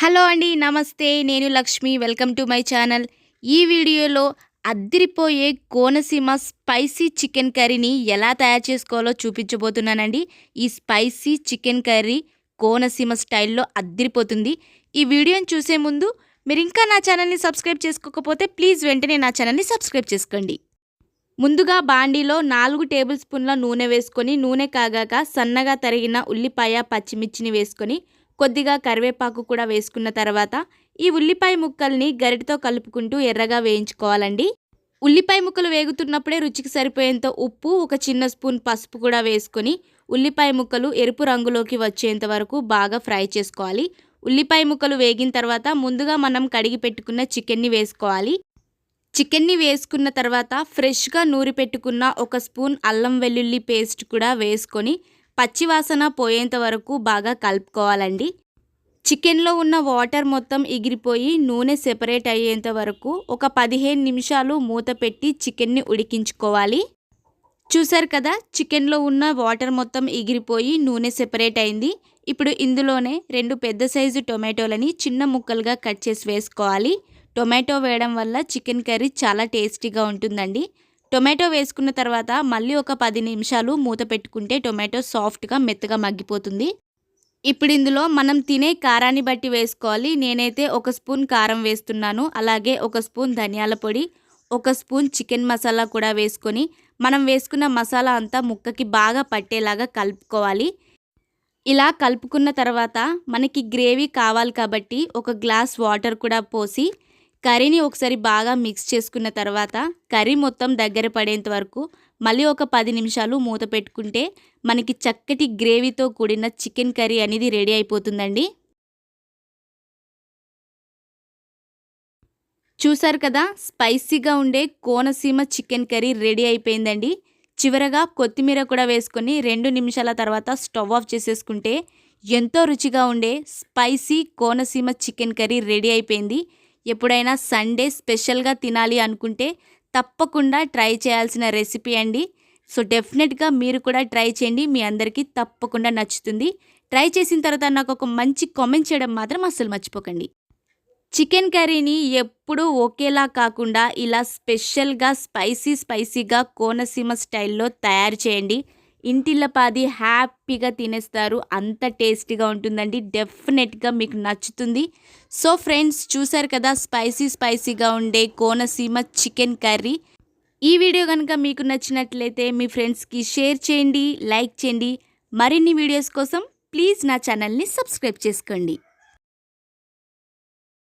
Hello అండి నమస్తే. నేను Lakshmi welcome to my channel. ఈ వీడియోలో అద్దిరిపోయే కోనసీమ స్పైసీ చికెన్ కర్రీని ఎలా తయారు చేసుకోవాలో చూపించబోతున్నానండి. ఈ స్పైసీ చికెన్ కర్రీ కోనసీమ స్టైల్లో అద్దిరిపోతుంది. ఈ వీడియోని చూసే ముందు మీరు ఇంకా నా ఛానల్ని సబ్స్క్రైబ్ చేసుకోకపోతే ప్లీజ్ వెంటనే నా ఛానల్ని సబ్స్క్రైబ్ చేసుకోండి. ముందుగా బాండీలో నాలుగు టేబుల్ స్పూన్ల నూనె వేసుకొని నూనె కాగాక సన్నగా తరిగిన ఉల్లిపాయ పచ్చిమిర్చిని వేసుకొని కొద్దిగా కరివేపాకు కూడా వేసుకున్న తర్వాత ఈ ఉల్లిపాయ ముక్కల్ని గరిటతో కలుపుకుంటూ ఎర్రగా వేయించుకోవాలండి. ఉల్లిపాయ ముక్కలు వేగుతున్నప్పుడే రుచికి సరిపోయేంత ఉప్పు ఒక చిన్న స్పూన్ పసుపు కూడా వేసుకొని ఉల్లిపాయ ముక్కలు ఎరుపు రంగులోకి వచ్చేంత వరకు బాగా ఫ్రై చేసుకోవాలి. ఉల్లిపాయ ముక్కలు వేగిన తర్వాత ముందుగా మనం కడిగి పెట్టుకున్న చికెన్ని వేసుకోవాలి. చికెన్ని వేసుకున్న తర్వాత ఫ్రెష్గా నూరి పెట్టుకున్న ఒక స్పూన్ అల్లం వెల్లుల్లి పేస్ట్ కూడా వేసుకొని పచ్చివాసన పోయేంత వరకు బాగా కలుపుకోవాలండి. చికెన్లో ఉన్న వాటర్ మొత్తం ఎగిరిపోయి నూనె సెపరేట్ అయ్యేంత వరకు ఒక పదిహేను నిమిషాలు మూత పెట్టి చికెన్ని ఉడికించుకోవాలి. చూసారు కదా చికెన్లో ఉన్న వాటర్ మొత్తం ఎగిరిపోయి నూనె సెపరేట్ అయింది. ఇప్పుడు ఇందులోనే రెండు పెద్ద సైజు టొమాటోలని చిన్న ముక్కలుగా కట్ చేసి వేసుకోవాలి. టొమాటో వేయడం వల్ల చికెన్ కర్రీ చాలా టేస్టీగా ఉంటుందండి. టొమాటో వేసుకున్న తర్వాత మళ్ళీ ఒక పది నిమిషాలు మూత పెట్టుకుంటే టొమాటో సాఫ్ట్గా మెత్తగా మగ్గిపోతుంది. ఇప్పుడు ఇందులో మనం తినే కారాన్ని బట్టి వేసుకోవాలి. నేనైతే ఒక స్పూన్ కారం వేస్తున్నాను. అలాగే ఒక స్పూన్ ధనియాల పొడి ఒక స్పూన్ చికెన్ మసాలా కూడా వేసుకొని మనం వేసుకున్న మసాలా అంతా ముక్కకి బాగా పట్టేలాగా కలుపుకోవాలి. ఇలా కలుపుకున్న తర్వాత మనకి గ్రేవీ కావాలి కాబట్టి ఒక గ్లాస్ వాటర్ కూడా పోసి కర్రీని ఒకసారి బాగా మిక్స్ చేసుకున్న తర్వాత కర్రీ మొత్తం దగ్గర పడేంత వరకు మళ్ళీ ఒక పది నిమిషాలు మూత పెట్టుకుంటే మనకి చక్కటి గ్రేవీతో కూడిన చికెన్ కర్రీ అనేది రెడీ అయిపోతుందండి. చూసారు కదా స్పైసీగా ఉండే కోనసీమ చికెన్ కర్రీ రెడీ అయిపోయిందండి. చివరగా కొత్తిమీర కూడా వేసుకొని రెండు నిమిషాల తర్వాత స్టవ్ ఆఫ్ చేసేసుకుంటే ఎంతో రుచిగా ఉండే spicy Konaseema chicken curry ready అయిపోయింది. ఎప్పుడైనా సండే స్పెషల్గా తినాలి అనుకుంటే తప్పకుండా ట్రై చేయాల్సిన రెసిపీ అండి. సో డెఫినెట్గా మీరు కూడా ట్రై చేయండి. మీ అందరికీ తప్పకుండా నచ్చుతుంది. ట్రై చేసిన తర్వాత నాకు ఒక మంచి కామెంట్ చేయడం మాత్రం అస్సలు మర్చిపోకండి. చికెన్ కర్రీని ఎప్పుడూ ఒకేలా కాకుండా ఇలా స్పెషల్గా స్పైసీ స్పైసీగా కోనసీమ స్టైల్లో తయారు చేయండి. ఇంటిల్లపాది హ్యాపీగా తినేస్తారు. అంత టేస్టీగా ఉంటుందండి. డెఫినెట్గా మీకు నచ్చుతుంది. సో ఫ్రెండ్స్ చూసారు కదా స్పైసీ స్పైసీగా ఉండే కోనసీమ చికెన్ కర్రీ. ఈ వీడియో కనుక మీకు నచ్చినట్లయితే మీ ఫ్రెండ్స్కి షేర్ చేయండి లైక్ చేయండి. మరిన్ని వీడియోస్ కోసం ప్లీజ్ నా ఛానల్ని సబ్స్క్రైబ్ చేసుకోండి.